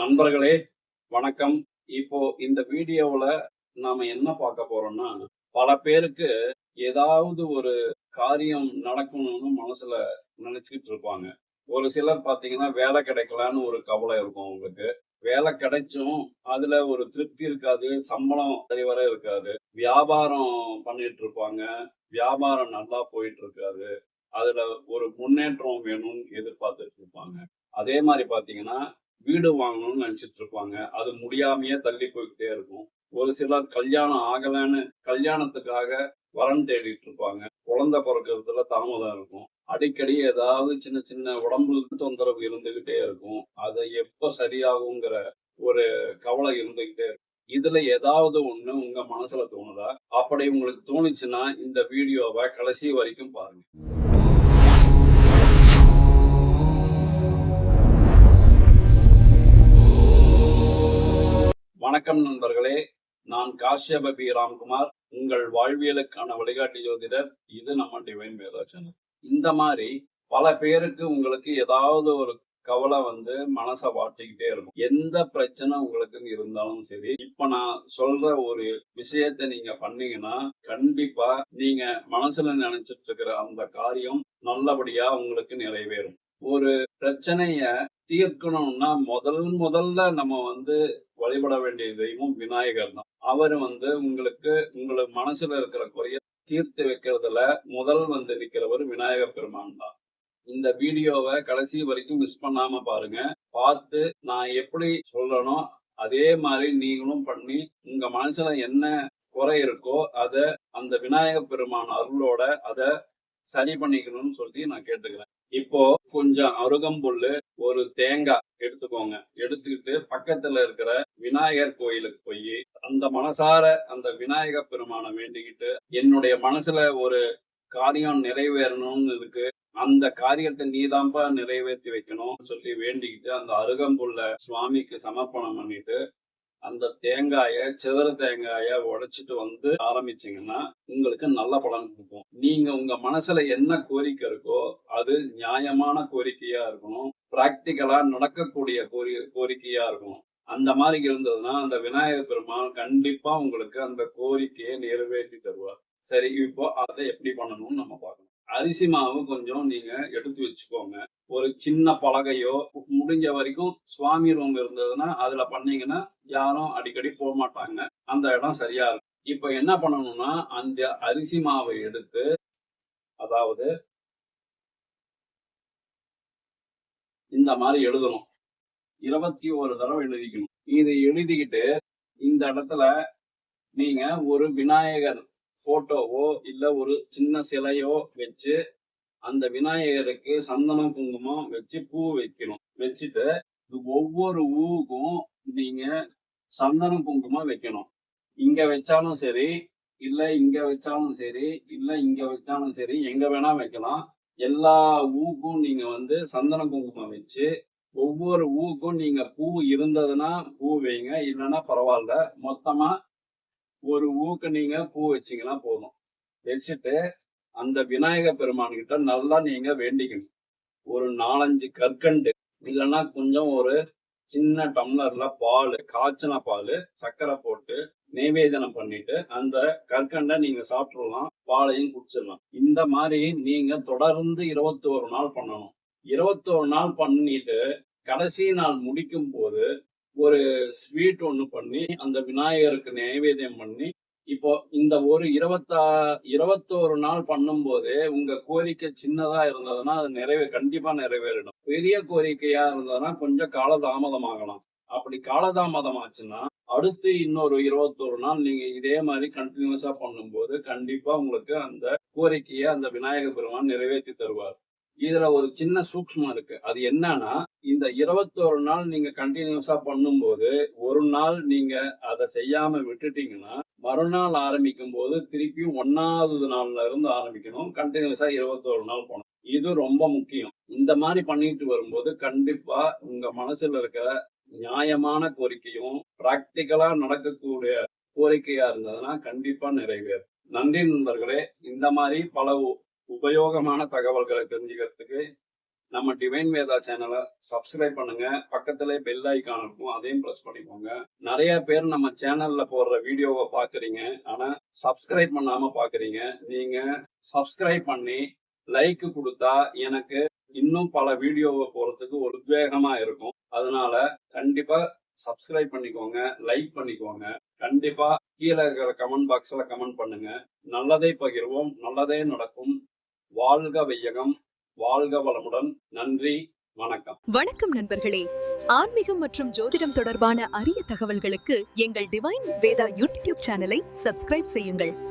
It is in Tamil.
நண்பர்களே வணக்கம். இப்போ இந்த வீடியோவில் நாம என்ன பார்க்க போறோம்னா பல பேருக்கு ஏதாவது ஒரு காரியம் நடக்கணும்னு மனசுல நினைச்சுக்கிட்டு இருப்பாங்க. ஒரு சிலர் பார்த்தீங்கன்னா வேலை கிடைக்கலான்னு ஒரு கவலை இருக்கும் அவங்களுக்கு. வேலை கிடைச்சும் அதுல ஒரு திருப்தி இருக்காது சம்பளம் சரிவர இருக்காது. வியாபாரம் பண்ணிட்டு இருப்பாங்க. வியாபாரம் நல்லா போயிட்டு இருக்காது. அதுல ஒரு முன்னேற்றம் வேணும்னு எதிர்பார்த்துட்டு இருப்பாங்க. அதே மாதிரி பாத்தீங்கன்னா வீடு வாங்கணும்னு நினைச்சிட்டு இருப்பாங்க அது முடியாமையே தள்ளி போய்கிட்டே இருக்கும். ஒரு சிலர் கல்யாணம் ஆகலைன்னு கல்யாணத்துக்காக வரன் தேடிட்டு இருப்பாங்க குழந்தை பிறக்கிறதுல தாமதம் இருக்கும். அடிக்கடி ஏதாவது சின்ன சின்ன உடம்புல தொந்தரவு இருந்துகிட்டே இருக்கும். அதை எப்ப சரியாகுங்கிற ஒரு கவலை இருந்துகிட்டே இருக்கும். இதுல ஏதாவது ஒண்ணு உங்க மனசுல தோணுதா? அப்படி உங்களுக்கு தோணுச்சுன்னா இந்த வீடியோவை கடைசி வரைக்கும் பாருங்க. வணக்கம் நண்பர்களே. நான் காஷ்யப பி ராம்குமார் உங்கள் வாழ்வியலுக்கான வழிகாட்டி ஜோதிடர். இது நம்ம டிவைன் வேதா சேனல். இந்த மாதிரி பல பேருக்கு உங்களுக்கு ஏதாவது ஒரு கவலை வந்து மனசை வாட்டிக்கிட்டே இருக்கும். எந்த பிரச்சனை உங்களுக்கு இருந்தாலும் சரி இப்ப நான் சொல்ற ஒரு விஷயத்த நீங்க பண்ணீங்கன்னா கண்டிப்பா நீங்க மனசுல நினைச்சிட்டு இருக்கிற அந்த காரியம் நல்லபடியா உங்களுக்கு நிறைவேறும். ஒரு பிரச்சனைய தீர்க்கணும்னா முதல் முதல்ல நம்ம வந்து வழிபட வேண்டிய தெய்வம் விநாயகர் தான். அவர் வந்து உங்களுக்கு உங்களுக்கு மனசுல இருக்கிற குறைய தீர்த்து வைக்கிறதுல முதல் வந்து நிற்கிறவர் விநாயகர் பெருமான் தான். இந்த வீடியோவை கடைசி வரைக்கும் மிஸ் பண்ணாம பாருங்க. பார்த்து நான் எப்படி சொல்றேனோ அதே மாதிரி நீங்களும் பண்ணி உங்க மனசுல என்ன குறை இருக்கோ அத அந்த விநாயகர் பெருமான் அருளோட அத சரி பண்ணிக்கணும்னு சொல்லி நான் கேட்டுக்கிறேன். இப்போ கொஞ்சம் அருகம்புல்லு ஒரு தேங்காய் எடுத்துக்கோங்க. எடுத்துக்கிட்டு பக்கத்துல இருக்கிற விநாயகர் கோயிலுக்கு போய் அந்த மனசார அந்த விநாயகர் பெருமானை வேண்டிக்கிட்டு என்னுடைய மனசுல ஒரு காரியம் நிறைவேறணும்னு இருக்கு. அந்த காரியத்தை நீதான்ப்பா நிறைவேற்றி வைக்கணும்னு சொல்லி வேண்டிக்கிட்டு அந்த அருகம்புல்ல சுவாமிக்கு சமர்ப்பணம் பண்ணிட்டு அந்த தேங்காய சிதற தேங்காய உடைச்சிட்டு வந்து ஆரம்பிச்சீங்கன்னா உங்களுக்கு நல்ல பலன் கொடுக்கும். நீங்க உங்க மனசுல என்ன கோரிக்கை இருக்கோ அது நியாயமான கோரிக்கையா இருக்கணும். பிராக்டிக்கலா நடக்கக்கூடிய கோரி கோரிக்கையா இருக்கணும். அந்த மாதிரி இருந்ததுன்னா அந்த விநாயகர் பெருமான் கண்டிப்பா உங்களுக்கு அந்த கோரிக்கையை நிறைவேற்றி தருவார். சரி இப்போ அதை எப்படி பண்ணணும்னு நம்ம பார்க்கணும். அரிசி மாவு கொஞ்சம் நீங்க எடுத்து வச்சுக்கோங்க. ஒரு சின்ன பலகையோ முடிஞ்ச வரைக்கும் சுவாமி ரூம் இருந்ததுன்னா அதுல பண்ணீங்கன்னா யாரும் அடிக்கடி போக மாட்டாங்க. அந்த இடம் சரியா இருக்கும். இப்ப என்ன பண்ணணும்னா அந்த அரிசி மாவை எடுத்து அதாவது இந்த மாதிரி எழுதணும். இருபத்தி ஒரு தடவை எழுதிக்கணும். இது எழுதிக்கிட்டு இந்த இடத்துல நீங்க ஒரு விநாயகர் போட்டோவோ இல்ல ஒரு சின்ன சிலையோ வச்சு அந்த விநாயகருக்கு சந்தனம் குங்குமம் வச்சு பூ வைக்கணும். வச்சுட்டு ஒவ்வொரு ஊவுக்கும் நீங்க சந்தனம் குங்குமம் வைக்கணும். இங்க வச்சாலும் சரி இல்ல இங்க வச்சாலும் சரி இல்ல இங்க வச்சாலும் சரி எங்க வேணா வைக்கலாம். எல்லா ஊக்கும் நீங்க வந்து சந்தன குங்குமம் வச்சு ஒவ்வொரு ஊக்கும் நீங்க பூ இருந்ததுன்னா பூ வைங்க. இல்லைன்னா பரவாயில்ல. மொத்தமா ஒரு ஊக்கு நீங்க பூ வச்சீங்கன்னா போதும். வச்சுட்டு அந்த விநாயக பெருமான் கிட்ட நல்லா நீங்க வேண்டிக்கணும். ஒரு நாலஞ்சு கற்கண்டு இல்லைன்னா கொஞ்சம் ஒரு சின்ன டம்ளர்ல பால் காய்ச்சின பால் சர்க்கரை போட்டு நெய்வேதனம் பண்ணிட்டு அந்த கற்கண்டை நீங்க சாப்பிட்றலாம் பாலையும் குடிச்சிடலாம். இந்த மாதிரி நீங்க தொடர்ந்து இருபத்தோரு நாள் பண்ணணும். இருபத்தோரு நாள் பண்ணிட்டு கடைசி நாள் முடிக்கும் போது ஒரு ஸ்வீட் ஒன்று பண்ணி அந்த விநாயகருக்கு நைவேத்தியம் பண்ணி இப்போ இந்த ஒரு இருபத்தா இருபத்தோரு நாள் பண்ணும்போது உங்க கோரிக்கை சின்னதா இருந்ததுன்னா அது நிறைவே கண்டிப்பா நிறைவேறிடும். பெரிய கோரிக்கையா இருந்ததுன்னா கொஞ்சம் காலதாமதமாகலாம். அப்படி காலதாமதம் ஆச்சுன்னா அடுத்து இன்னொரு இருபத்தோரு நாள் நீங்க இதே மாதிரி கண்டினியூஸா பண்ணும்போது கண்டிப்பா உங்களுக்கு அந்த கோரிக்கையை அந்த விநாயகர் பெருமான் நிறைவேற்றி தருவார். இதுல ஒரு சின்ன சூக்மம் இருக்கு. அது என்னன்னா இந்த இருபத்தோரு நாள் நீங்க கண்டினியூஸா பண்ணும்போது ஒரு நாள் நீங்க அதை செய்யாம விட்டுட்டீங்கன்னா மறுநாள் ஆரம்பிக்கும் போது திருப்பியும் ஒன்னாவது நாள்ல இருந்து ஆரம்பிக்கணும். கண்டினியூஸா இருபத்தோரு நாள் போகணும். இது ரொம்ப முக்கியம். இந்த மாதிரி பண்ணிட்டு வரும்போது கண்டிப்பா உங்க மனசுல இருக்கிற நியாயமான கோரிக்கையும் பிராக்டிக்கலா நடக்கக்கூடிய கோரிக்கையா இருந்ததுன்னா கண்டிப்பா நிறைவேறும். நன்றி நண்பர்களே இந்த மாதிரி பல உபயோகமான தகவல்களை தெரிஞ்சுக்கிறதுக்கு நம்ம டிவைன் வேதா சேனலை சப்ஸ்கிரைப் பண்ணுங்க. பக்கத்துல பெல் ஐக்கான் இருக்கும். அதையும் ப்ரெஸ் பண்ணிக்கோங்க. நிறைய பேர் நம்ம சேனல்ல போடுற வீடியோவை பாக்குறீங்க ஆனா சப்ஸ்கிரைப் பண்ணாம பாக்குறீங்க நீங்க சப்ஸ்கிரைப் பண்ணி லைக் கொடுத்தா எனக்கு இன்னும் பல வீடியோவை போறதுக்கு ஒரு உத்வேகமா இருக்கும். அதனால கண்டிப்பா சப்ஸ்கிரைப் பண்ணிக்கோங்க. லைக் பண்ணிக்கோங்க. கண்டிப்பா கீழே இருக்கிற கமெண்ட் பாக்ஸ்ல கமெண்ட் பண்ணுங்க. நல்லதை பகிர்வோம். நல்லதே நடக்கும். வாழ்க வையகம். வாழ்க வளமுடன். நன்றி வணக்கம். வணக்கம் நண்பர்களே. ஆன்மீகம் மற்றும் ஜோதிடம் தொடர்பான அரிய தகவல்களுக்கு எங்கள் டிவைன் வேதா யூடியூப் சேனலை சப்ஸ்கிரைப் செய்யுங்கள்.